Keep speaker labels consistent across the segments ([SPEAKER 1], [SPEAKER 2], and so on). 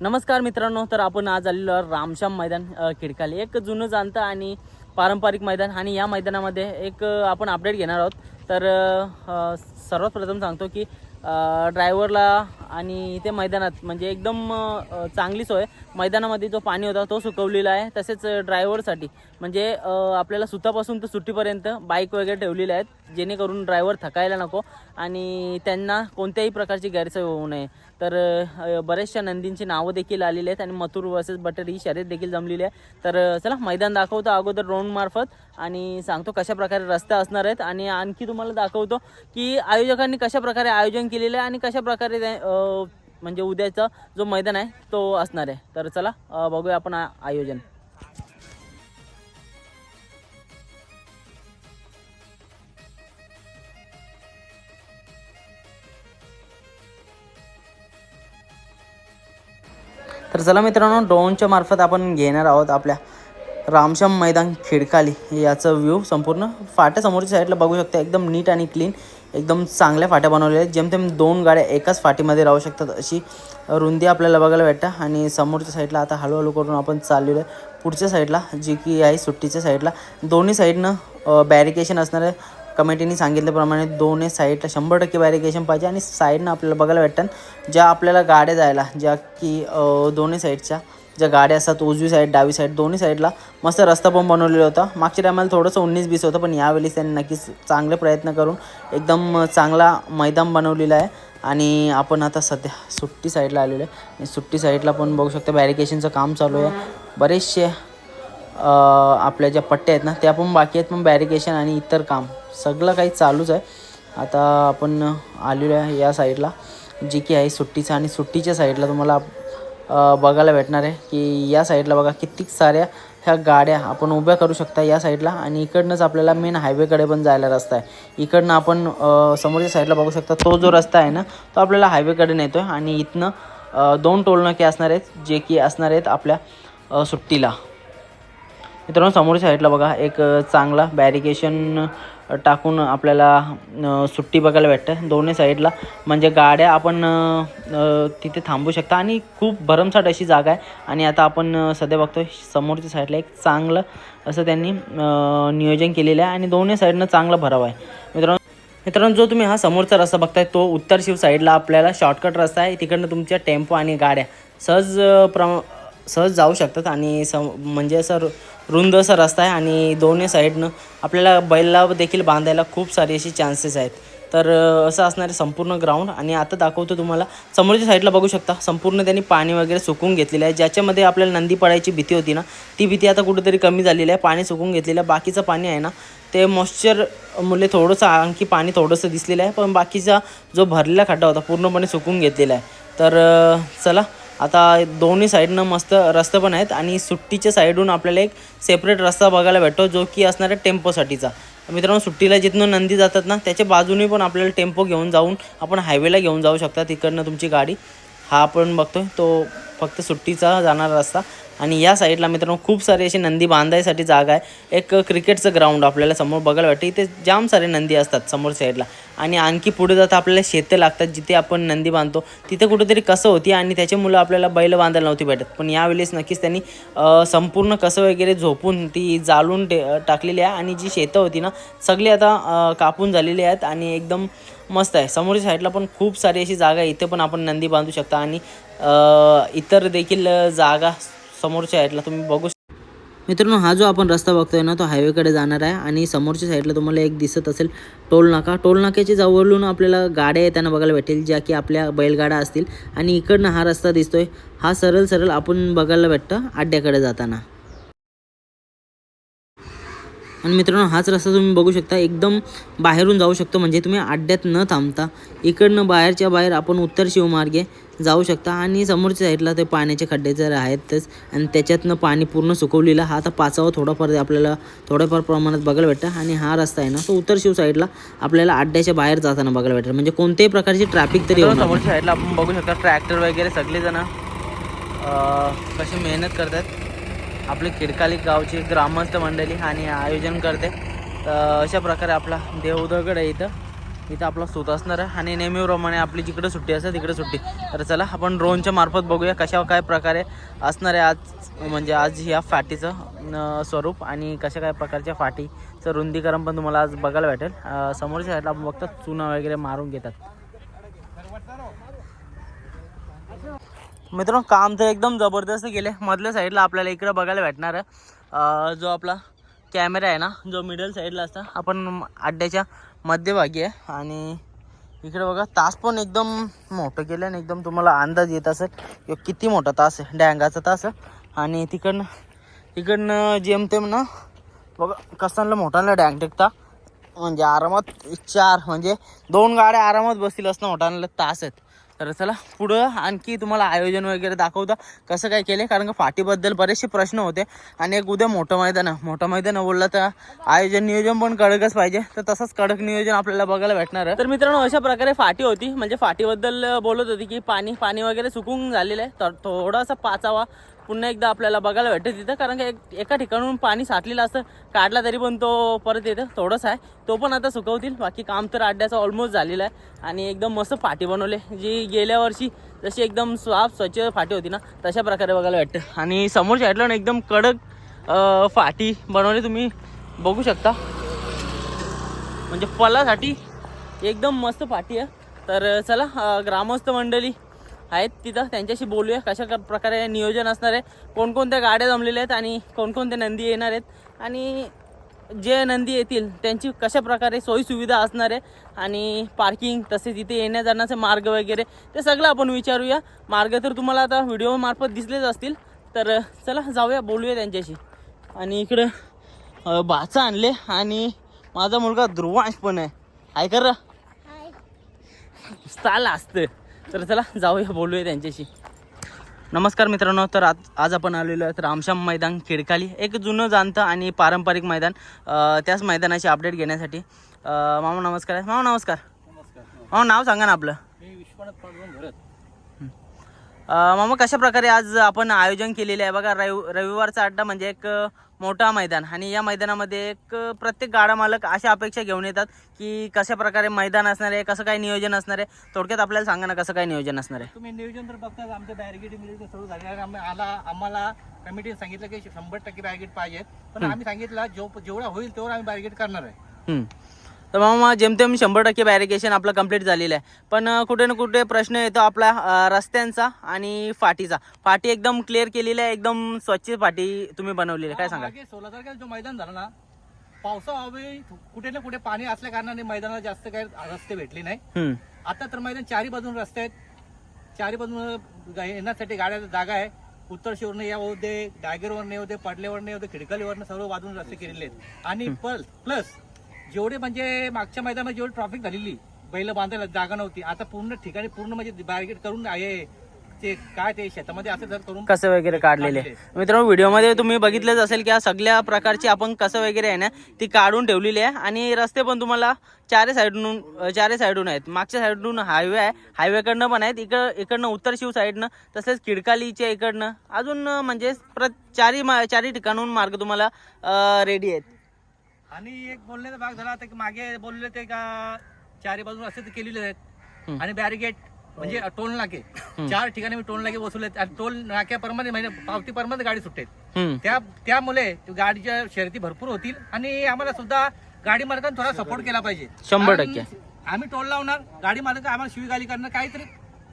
[SPEAKER 1] नमस्कार मित्रांनो तर आपण आज आलेलो रामश्याम मैदान अ, खिडकाली. एक जुनं जाणतं आणि पारंपरिक मैदान आणि या मैदानामध्ये एक आपण अपडेट घेणार आहोत. तर सर्वात प्रथम सांगतो की ड्रायव्हरला आणि इथे मैदानात म्हणजे एकदम चांगली सोय. मैदानामध्ये जो पाणी होता तो सुकवलेला आहे. तसेच ड्रायव्हरसाठी म्हणजे आपल्याला सुतापासून तर सुट्टीपर्यंत बाईक वगैरे ठेवलेल्या आहेत जेणेकरून ड्रायव्हर थकायला नको आणि त्यांना कोणत्याही प्रकारची गैरसोय होऊ नये. तर बऱ्याचशा नंदींची नावं देखील आलेली आहेत आणि मथुर वर्सेस बटर ही शर्यत देखील जमलेली आहे. तर चला मैदान दाखवतो अगोदर ड्रोन मार्फत आणि सांगतो कशा प्रकारे रस्ते असणार आहेत. आणि आणखी तुम्हाला दाखवतो की आयोजकांनी कशा प्रकारे आयोजन केलेलं आहे आणि कशा प्रकारे म्हणजे उद्याचा जो मैदान आहे तो असणार आहे. तर चला बघूया आपण आयोजन. तर चला मित्रांनो ड्रोनच्या मार्फत आपण घेणार आहोत आपल्या रामश्याम मैदान खेडकाली. याचं व्ह्यू संपूर्ण फाट्यासमोरच्या साईडला बघू शकता एकदम नीट आणि क्लीन एकदम चांगल्या फाट्या बनवलेल्या आहेत. जेमतेम दोन गाड्या एकाच फाटीमध्ये राहू शकतात अशी रुंदी आपल्याला बघायला भेटतं. आणि समोरच्या साईडला आता हळूहळू करून आपण चाललेलो आहे. पुढच्या साईडला जी की आहे सुट्टीच्या साईडला दोन्ही साईडनं बॅरिकेशन असणारे कमिटीने सांगितल्याप्रमाणे दोन्ही साईडला शंभर टक्के बॅरिकेशन पाहिजे आणि साईडनं आपल्याला बघायला भेटतात ज्या आपल्याला गाड्या जायला ज्या की दोन्ही साईडच्या ज्या गाड्या असतात उजवी साईड डावी साईड दोन्ही साईडला मस्त रस्ता पण बनवलेला होता. मागच्या टायमाला थोडंसं उन्नीस बीस होतं पण यावेळी त्यांनी नक्कीच चांगले प्रयत्न करून एकदम चांगला मैदान बनवलेला आहे. आणि आपण आता सध्या सुट्टी साईडला आलेलो आहे. आणि सुट्टी साईडला पण बघू शकता बॅरिकेशनचं काम चालू आहे. बरेचसे आपल्या ज्या पट्ट्या आहेत ना त्या पण बाकी आहेत पण बॅरिकेशन आणि इतर काम सगळं काही चालूच आहे. आता आपण आलेलो आहे या साईडला जी की आहे सुट्टीचं आणि सुट्टीच्या साईडला तुम्हाला बघायला भेटणार आहे की या साईडला बघा कित्येक साऱ्या ह्या गाड्या आपण उभ्या करू शकता या साईडला आणि इकडनंच आपल्याला मेन हायवेकडे पण जायला रस्ता आहे. इकडनं आपण समोरच्या साईडला बघू शकता तो जो रस्ता आहे ना तो आपल्याला हायवेकडे नेतो आहे आणि इथनं दोन टोलनाके असणार आहेत जे की असणार आहेत आपल्या सुट्टीला. मित्रांनो समोरच्या साईडला बघा एक चांगला बॅरिकेशन टाकून आपल्याला सुट्टी बघायला भेटतं. दोन्ही साईडला. म्हणजे गाड्या आपण तिथे थांबू शकता. आणि खूप भरमसाठ अशी जागा आहे. आणि आता आपण सध्या बघतो समोरच्या साईडला एक चांगलं असं त्यांनी नियोजन केलेलं आहे. आणि दोन्ही साईडनं चांगलं भराव आहे. मित्रांनो मित्रांनो जो तुम्ही हा समोरचा रस्ता बघताय तो उत्तर शिव साईडला आपल्याला शॉर्टकट रस्ता आहे. तिकडनं तुमच्या टेम्पो आणि गाड्या सहज प्रमा सहज जाऊ शकतात आणि स म्हणजे असं रु- रुंद असा रस्ता आहे आणि दोन्ही साईडनं आपल्याला बैलला देखील बांधायला खूप सारे असे चान्सेस आहेत. तर असं असणारे संपूर्ण ग्राउंड आणि आता दाखवतो तुम्हाला समोरच्या साईडला बघू शकता संपूर्ण त्यांनी पाणी वगैरे सुकून घेतलेलं आहे. ज्याच्यामध्ये आपल्याला नंदी पडायची भीती होती ना ती भीती आता कुठेतरी कमी झालेली आहे. पाणी सुकून घेतलेलं आहे. बाकीचं पाणी आहे ना ते मॉइश्चर मुले थोडंसं आणखी पाणी थोडंसं दिसलेलं आहे. पण बाकीचा जो भरलेला खड्डा होता पूर्णपणे सुकून घेतलेला आहे. तर चला आता दोन्ही साईडनं मस्त रस्ते पण आहेत आणि सुट्टीच्या साईडहून आपल्याला एक सेपरेट रस्ता बघायला भेटतो जो की असणार आहे टेम्पोसाठीचा. मित्रांनो सुट्टीला जिथनं नंदी जातात ना त्याच्या बाजूने पण आपल्याला टेम्पो घेऊन जाऊन आपण हायवेला घेऊन जाऊ शकता तिकडनं तुमची गाडी. हा आपण बघतोय तो फक्त सुट्टीचा जाणारा रस्ता. आणि या साईडला मित्रांनो खूप सारे अशी नंदी बांधायसाठी जागा आहे. एक क्रिकेटचं ग्राउंड आपल्याला समोर बघायला वाटतं. इथे जाम सारे नंदी असतात समोर साईडला. आणि आणखी पुढे जाता आपल्याला शेतं लागतात जिथे आपण नंदी बांधतो. तिथे कुठेतरी कसं होती आणि त्याचे मुलं आपल्याला बैल बांधायला नव्हती भेटत. पण यावेळेस नक्कीच त्यांनी संपूर्ण कसं वगैरे झोपून ती जाळून टे टाकलेली आहे. आणि जी शेतं होती ना सगळी आता कापून झालेली आहेत आणि एकदम मस्त आहे. समोरच्या साईडला पण खूप सारी अशी जागा आहे. इथे पण आपण नंदी बांधू शकता. आणि इतर देखील जागा समोरच्या साईडला तुम्ही बघू मित्रांनो हा जो आपण रस्ता बघतोय ना तो हायवेकडे जाणार आहे आणि समोरच्या साईडला तुम्हाला एक दिसत असेल टोल नाका. टोल जवळून आपल्याला गाड्या येताना बघायला भेटेल ज्या की आपल्या बैलगाड्या असतील. आणि इकडनं हा रस्ता दिसतोय. हा सरळ सरळ आपण बघायला भेटतं आड्याकडे जाताना. आणि मित्रांनो हाच रस्ता तुम्ही बघू शकता. एकदम बाहेरून जाऊ शकतो म्हणजे तुम्ही अड्ड्यात न थांबता. इकडनं बाहेरच्या बाहेर आपण उत्तर शिवमार्गे जाऊ शकता. आणि समोरच्या साईडला ते पाण्याचे खड्डे जर आहेतच आणि त्याच्यातनं पाणी पूर्ण सुकवलेलं हा आता पाचावा थोडाफार आपल्याला थोड्याफार प्रमाणात बघायला भेटतं. आणि हा रस्ता आहे ना तो उत्तर शिव साईडला आपल्याला अड्ड्याच्या बाहेर जाताना बघायला भेटतं. म्हणजे कोणत्याही प्रकारची ट्रॅफिक तरी समोरच्या साईडला आपण बघू शकता ट्रॅक्टर वगैरे सगळेजण कशी मेहनत करतात. आपली खिडकाली गावची ग्रामस्थ मंडळी आणि आयोजन करते. अशा प्रकारे आपला देवदगड आहे इथं. इथं आपला सुत असणार आहे. आणि नेहमीप्रमाणे आपली जिकडे सुट्टी असते तिकडे सुट्टी. तर चला आपण ड्रोनच्या मार्फत बघूया कशा काय प्रकारे असणार आहे आज म्हणजे आज ह्या फाटीचं स्वरूप आणि कशा काय प्रकारच्या फाटीचं रुंदीकरण पण तुम्हाला आज बघायला भेटेल. समोरच्या साईडला आपण बघतो चुना वगैरे मारून घेतात. मित्रांनो काम तर एकदम जबरदस्त गेले मधल्या साईडला आपल्याला इकडं बघायला भेटणार आहे, जो आपला कॅमेरा आहे ना जो मिडल साईडला असता आपण अड्ड्याच्या मध्यभागी आहे. आणि इकडे बघा तास पण एकदम मोठं केलं आणि एकदम तुम्हाला अंदाज येत असेल किती मोठा तास आहे डँगाचा तास आणि तिकडनं तिकडनं जेमतेम ना बघा कसांना मोठाला डँग टेकता. म्हणजे आरामात चार म्हणजे दोन गाड्या आरामात बसतील असं मोठाला तास आहेत. तर चला पुढं आणखी तुम्हाला आयोजन वगैरे दाखवता कसं काय केले कारण का फाटीबद्दल बरेचसे प्रश्न होते. आणि एक उद्या मोठं मैदान आहे मोठं मैदान बोललं तर आयोजन नियोजन पण कडकच पाहिजे. तर तसंच कडक नियोजन आपल्याला बघायला भेटणार आहे. तर मित्रांनो अशा प्रकारे फाटी होती. म्हणजे फाटीबद्दल बोलत होती की पाणी पाणी वगैरे सुकून झालेलं आहे. तर थोडासा पाचावा पुन्हा एकदा आपल्याला बघायला भेटतं तिथं कारण का एक एका ठिकाणून पाणी साठलेलं असतं काढला तरी पण तो परत येतं थोडंसं आहे. तो पण आता सुकवतील बाकी काम तर अड्ड्याचं ऑलमोस्ट झालेलं आहे. आणि एकदम मस्त फाटी बनवले जी गेल्या वर्षी जशी एकदम साफ स्वच्छ फाटी होती ना तशा प्रकारे बघायला भेटतं. आणि समोरच्या साईडला ना एकदम कडक फाटी बनवली तुम्ही बघू शकता. म्हणजे पलासाठी एकदम मस्त फाटी आहे. तर चला ग्रामस्थ मंडळी आहेत तिथं. त्यांच्याशी बोलूया कशा प्रकारे नियोजन असणार आहे कोणकोणत्या गाड्या जमलेल्या आहेत आणि कोणकोणते नंदी येणार आहेत. आणि जे नंदी येतील त्यांची कशा प्रकारे सोयीसुविधा असणार आहे आणि पार्किंग तसेच इथे येण्या जाण्याचे मार्ग वगैरे ते सगळं आपण विचारूया. मार्ग तर तुम्हाला आता व्हिडिओमार्फत दिसलेच असतील. तर चला जाऊया बोलूया त्यांच्याशी. आणि इकडं भाचा आणले आणि माझा मुलगा ध्रुवांश पण आहे. कर. चाल असतं. तर चला जाऊया बोलूया त्यांच्याशी. नमस्कार मित्रांनो तर आज आज आपण आलेलो आहे रामश्याम मैदान खिडकाली. एक जुनं जाणतं आणि पारंपरिक मैदान. त्याच मैदानाची अपडेट घेण्यासाठी. मामा नमस्कार मामा नमस्कार. मामा नाव सांगा ना आपलं.
[SPEAKER 2] मी विश्वनाथ भरत.
[SPEAKER 1] मामा कशा प्रकारे आज आपण आयोजन केलेले आहे? बघा रवि रविवारचा अड्डा म्हणजे एक मोठा मैदान. आणि या मैदानामध्ये एक प्रत्येक गाडा मालक अशा अपेक्षा घेऊन येतात की कशा प्रकारे मैदान असणार आहे कसं काय नियोजन असणार आहे? थोडक्यात आपल्याला सांगा ना कसं काय नियोजन असणार आहे?
[SPEAKER 2] तुम्ही नियोजन तर बघता आमच्या बॅरिगेडमध्ये सुरू झाले आला आम्हाला कमिटीने सांगितलं की शंभर टक्के बॅरिगेड पाहिजेत पण आम्ही सांगितलं जो जेवढा होईल तेवढा आम्ही बॅरिगेड करणार आहे.
[SPEAKER 1] तर मामा जेमतेम शंभर टक्के बॅरिकेशन आपलं कंप्लीट झालेलं आहे. पण कुठे ना कुठे प्रश्न येतो आपला रस्त्यांचा आणि फाटीचा. फाटी एकदम क्लिअर केलेली आहे एकदम स्वच्छ फाटी तुम्ही बनवलेली आहे. काय सांगा
[SPEAKER 2] मागे सोळा तारखेला जो मैदान झाला ना पावसाअभावी कुठे ना कुठे पाणी असल्या कारणाने मैदानाला जास्त काही रस्ते भेटले नाही. आता तर मैदान चारी बाजून रस्ते आहेत. चारी बाजून येण्यासाठी गाड्या जागा आहे. उत्तर शिवरनं या होऊ दे डायगरवरनं येऊ दे पडलेवरनं येऊ दे खिडकालीवरनं सर्व बाजून रस्ते केलेले आहेत. आणि प्लस जेवढे म्हणजे मागच्या मैदानात जेवढी ट्रॉफिक झालेली बैल बांधायला जागा नव्हती. आता पूर्ण ठिकाणी पूर्ण म्हणजे बॅरिकेड करून आहे. ते काय ते शेतामध्ये असं जर करून
[SPEAKER 1] कसं वगैरे काढलेले? मित्रांनो व्हिडिओमध्ये तुम्ही बघितलंच असेल की या सगळ्या प्रकारची आपण कसं वगैरे आहे ना ती काढून ठेवलेली आहे. आणि रस्ते पण तुम्हाला चारही साईडून अं, चारही साईडून आहेत. मागच्या साईडून हायवे आहे हायवेकडनं पण आहेत. इकड इकडनं उत्तर शिव साईडनं तसेच खिडकालीच्या इकडनं. अजून म्हणजे प्र चारही मा चारही ठिकाणून मार्ग तुम्हाला रेडी आहेत.
[SPEAKER 2] आणि एक बोलण्याचा भाग झाला आता की मागे बोलले ते का चारी बाजून रस्ते तर केलेले आहेत. आणि बॅरिगेट म्हणजे टोल नाके. चार ठिकाणी मी टोल नाके बसवले आणि टोल नाक्याप्रमाणे म्हणजे पावती परमाने गाडी सुटेल. त्या त्यामुळे गाडीच्या शर्यती भरपूर होतील आणि आम्हाला सुद्धा गाडी मालकांना थोडा सपोर्ट केला पाहिजे.
[SPEAKER 1] शंभर टक्के.
[SPEAKER 2] आम्ही टोल लावणार गाडी मालक आम्हाला शिवीगाली करणार काहीतरी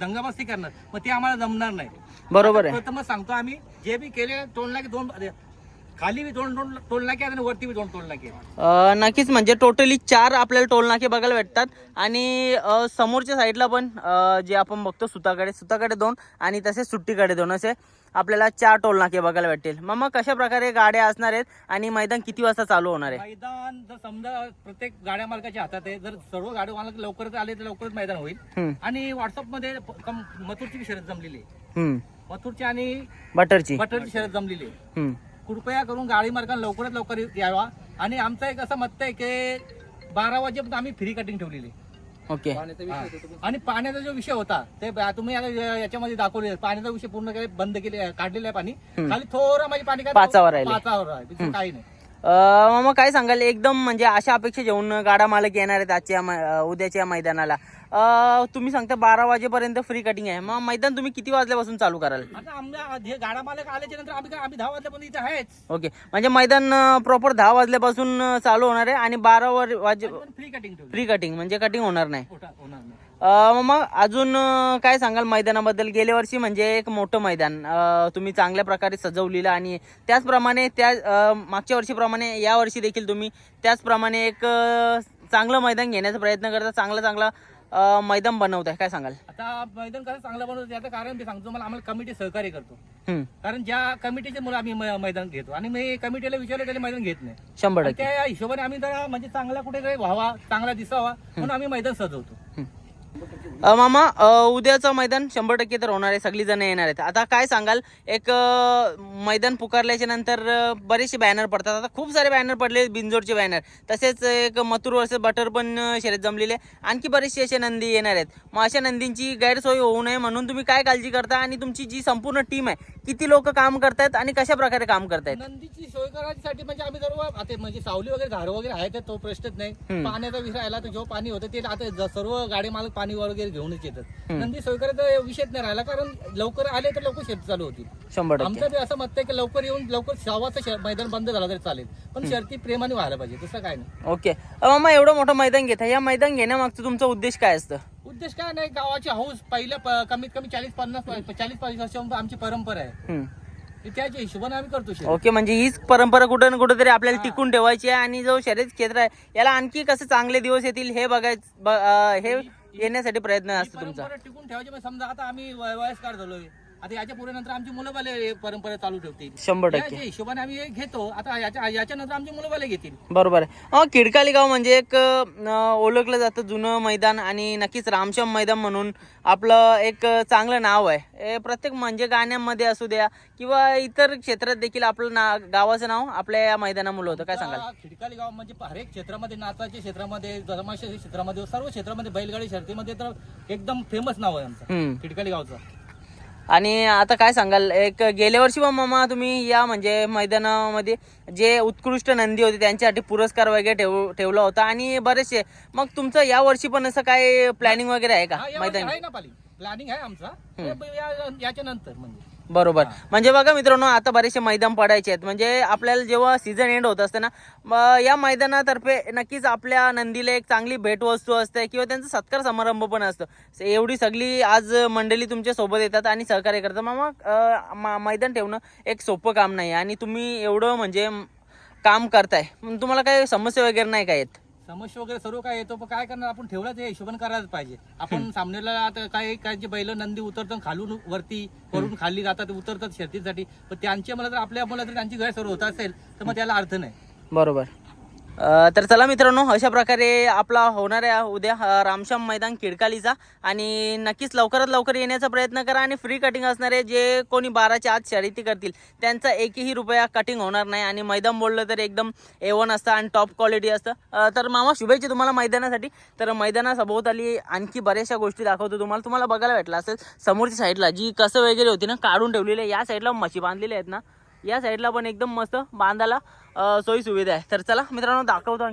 [SPEAKER 2] दंगामस्ती करणार मग ते आम्हाला जमणार नाही.
[SPEAKER 1] बरोबर आहे.
[SPEAKER 2] प्रथमच सांगतो आम्ही जे बी केले टोल नाके दोन खाली बी दोन दोन टोल नाके आणि वरती बी दोन टोल नाके.
[SPEAKER 1] अ, नक्कीच म्हणजे टोटली चार आपल्याला टोल नाके बघायला भेटतात. आणि अ, समोरच्या साईडला पण अ, जे आपण बघतो सुताकडे सुताकडे दोन आणि तसेच सुट्टीकडे दोन असे आपल्याला चार टोल नाके बघायला भेटतील. मग मग कशा प्रकारे गाड्या असणार आहेत आणि मैदान किती वाजता चालू होणार आहे?
[SPEAKER 2] मैदान जर समजा प्रत्येक गाड्या मालकाच्या हातात आहे जर सर्व गाडी मालक लवकरच आले तर लवकरच मैदान होईल.
[SPEAKER 1] हम्म,
[SPEAKER 2] आणि व्हॉट्सअपमध्ये प- कम- मथुरची बी शर्यत जमलेली आहे.
[SPEAKER 1] हम्म.
[SPEAKER 2] मथुरची आणि
[SPEAKER 1] बटरची.
[SPEAKER 2] बटरची शर्यत जमलेली आहे.
[SPEAKER 1] हम्म,
[SPEAKER 2] कृपया करून गाडी मालकांना लवकरात लवकर यावा. आणि आमचं एक असं मत आहे की बारा वाजेपर्यंत आम्ही फ्री कटिंग ठेवलेली. आहे.
[SPEAKER 1] ओके.
[SPEAKER 2] आणि पाण्याचा जो विषय होता ते तुम्ही याच्यामध्ये दाखवले. पाण्याचा विषय पूर्ण काही बंद केले काढलेला आहे पाणी. खाली थोडं म्हणजे पाणी काय
[SPEAKER 1] पाचावर राहिले.
[SPEAKER 2] पाचावर आहे काही नाही.
[SPEAKER 1] अं, मामा काय सांगाल? एकदम म्हणजे अशा अपेक्षा घेऊन गाडा मालक येणार आहेत आजच्या उद्याच्या मैदानाला. तुम्ही सांगता बारा वाजेपर्यंत फ्री कटिंग आहे. मग मैदान तुम्ही किती वाजल्यापासून चालू कराल?
[SPEAKER 2] आता हे गाडा मालक आल्याच्यानंतर आम्ही काय आम्ही दहा इथे आहेच.
[SPEAKER 1] ओके म्हणजे मैदान प्रॉपर दहा वाजल्यापासून चालू होणार आहे आणि बारा वर वाजे
[SPEAKER 2] पण फ्री कटिंग ठेवली.
[SPEAKER 1] फ्री कटिंग म्हणजे कटिंग होणार नाही.
[SPEAKER 2] होता- होणार नाही.
[SPEAKER 1] अं, मग अजून अं, काय सांगाल मैदानाबद्दल? गेल्या वर्षी म्हणजे एक मोठं मैदान अं, तुम्ही चांगल्या प्रकारे सजवलेलं आणि त्याचप्रमाणे त्या अं, मागच्या वर्षीप्रमाणे या वर्षी देखील तुम्ही त्याचप्रमाणे एक अं, चांगलं मैदान घेण्याचा प्रयत्न करता चांगलं चांगलं मैदान बनवताय काय सांगाल?
[SPEAKER 2] आता मैदान कसं चांगलं बनवतो त्याचं कारण मी सांगतो मला आम्हाला कमिटी सहकार्य करतो.
[SPEAKER 1] हम्म,
[SPEAKER 2] कारण ज्या कमिटीच्या मुळे आम्ही मै- मैदान घेतो आणि मी कमिटीला विचारलं त्याला मैदान घेत नाही.
[SPEAKER 1] शंभर
[SPEAKER 2] आणि
[SPEAKER 1] टक्के.
[SPEAKER 2] त्या हिशोबाने आम्ही जरा म्हणजे चांगला कुठे व्हावा चांगला दिसावा म्हणून आम्ही मैदान सजवतो.
[SPEAKER 1] मामा उद्याचं मैदान शंभर टक्के तर होणार आहे सगळी जण येणार आहेत. आता काय सांगाल एक मैदान पुकारल्याच्या नंतर बरेचसे बॅनर पडतात. आता खूप सारे बॅनर पडले बिंजोरचे बॅनर तसेच एक मथुर वर्ष बटर पण शर्यत जमलेले. आणखी बरेचसे असे नंदी येणार आहेत. मग अशा नंदींची गैरसोय होऊ नये म्हणून तुम्ही काय काळजी करता आणि तुमची जी संपूर्ण टीम आहे किती लोक काम करतायत आणि कशा प्रकारे काम करतायत?
[SPEAKER 2] नंदीची सोय करायसाठी म्हणजे आम्ही सर्व आता म्हणजे सावली वगैरे झाडं वगैरे आहे तर तो प्रश्नच नाही. पाण्याचा विषय आला तर जेव्हा पाणी होतं ते आता ज- सर्व गाडी मालक पाणी वगैरे घेऊनच येतात. नंदी सोय करायचा विषयच नाही राहिला कारण लवकर आले तर लवकर शेती चालू होती
[SPEAKER 1] शंभर
[SPEAKER 2] आमचं बी असं मत आहे की लवकर येऊन लवकर शावाचं शे- मैदान बंद झालं तरी चालेल. पण शर्ती प्रेमाने व्हायला पाहिजे दुसरं काय नाही.
[SPEAKER 1] ओके. अ, मामा एवढं मोठं मैदान घेता. या मैदान घेण्यामागचं तुमचा उद्देश काय असतं?
[SPEAKER 2] उद्देश काय नाही गावाची हौस पहिल्या प- कमीत कमी चाळीस पन्नास चाळीस पन्नास वर्षांपासून आमची परंपरा आहे.
[SPEAKER 1] हम्म.
[SPEAKER 2] ती त्याच्या हिशोबाने आम्ही करतो शेती.
[SPEAKER 1] ओके म्हणजे हीच परंपरा कुठं ना कुठं तरी आपल्याला टिकून ठेवायची आहे आणि जो शर्यत क्षेत्र आहे याला आणखी कसे चांगले दिवस येतील हे बघायचं हे येण्यासाठी प्रयत्न असतो तुमचा.
[SPEAKER 2] परंपरा टिकून ठेवायची म्हणजे समजा आता आम्ही वय- वयस्कर झालोय. आता याच्यापुढे नंतर आमची मुलं बाले परंपरा चालू ठेवतील.
[SPEAKER 1] शंभर टक्के.
[SPEAKER 2] हिशोबाने आम्ही हे घेतो आता याच्या याच्या नंतर आमची मुलं बाले घेतील.
[SPEAKER 1] बरोबर आहे. अं, किडकाली गाव म्हणजे एक अं, ओळखलं जातं जुनं मैदान आणि नक्कीच रामश्याम मैदान म्हणून आपलं एक चांगलं नाव आहे. हे प्रत्येक म्हणजे गाण्यामध्ये असू द्या किंवा इतर क्षेत्रात देखील आपलं ना गावाचं नाव आपल्या या मैदानामुळे होतं. काय सांगाल?
[SPEAKER 2] आता खिडकाली गाव म्हणजे हरेक क्षेत्रामध्ये नाचाच्या क्षेत्रामध्ये धर्माच्या क्षेत्रामध्ये सर्व क्षेत्रामध्ये बैलगाडी शर्तीमध्ये तर एकदम फेमस नाव आहे आमचं.
[SPEAKER 1] हम्म.
[SPEAKER 2] खिडकाली गावचं.
[SPEAKER 1] आणि आता काय सांगाल एक गेल्या वर्षी पण मामा तुम्ही या म्हणजे मैदानामध्ये जे उत्कृष्ट नंदी होते त्यांच्यासाठी पुरस्कार वगैरे ठेव ठेवला होता आणि बरेचसे मग तुमचं या वर्षी पण असं काय प्लॅनिंग वगैरे आहे का मैदान?
[SPEAKER 2] प्लॅनिंग आहे आमचा. याच्या नंतर म्हणजे.
[SPEAKER 1] बरोबर. म्हणजे बघा मित्रांनो आता बरेचसे मैदान पडायचे आहेत. म्हणजे आपल्याला जेव्हा सीझन एंड होत असते ना या मैदानातर्फे नक्कीच आपल्या नंदीला एक चांगली भेटवस्तू असते किंवा त्यांचा सत्कार समारंभ पण असतो. एवढी सगळी आज मंडळी तुमच्यासोबत येतात आणि सहकार्य करतात. मामा मैदान ठेवणं एक सोपं काम नाही आणि तुम्ही एवढं म्हणजे काम करताय. तुम्हाला काही समस्या वगैरे नाही काय येत?
[SPEAKER 2] समस्या वगैरे सर्व काय येतो पण काय करणार? आपण ठेवलाच हे हिशोबाने करायलाच पाहिजे. आपण सामन्याला आता काय काय जे बैल नंदी उतरतात खालून वरती वरून खाली जातात उतरतात शर्तीसाठी पण त्यांचे मला जर आपल्या मला जर त्यांची गैरसोय होत असेल तर मग त्याला अर्थ नाही.
[SPEAKER 1] बरोबर. तर चला मित्रांनो अशा प्रकारे आपला होणाऱ्या उद्या रामश्याम मैदान किडकालीचा आणि नक्कीच लवकरात लवकर येण्याचा प्रयत्न करा आणि फ्री कटिंग असणारे जे कोणी बाराच्या आत शर्यती करतील. त्यांचा एकही रुपया कटिंग होणार नाही आणि मैदान बोललं तर एकदम ए वन असतं आणि टॉप क्वालिटी असतं. तर मामा शुभेच्छा तुम्हाला मैदानासाठी. तर मैदानासभोवताली आणखी बऱ्याचशा गोष्टी दाखवतो तुम्हाला. तुम्हाला बघायला भेटलं असेल समोरच्या साईडला जी कसं वगैरे होती ना काढून ठेवलेली आहे या साईडला म्हशी बांधलेली आहेत ना. या साईडला पण एकदम मस्त बांधायला सोयी सुविधा आहे. तर चला मित्रांनो दाखवतो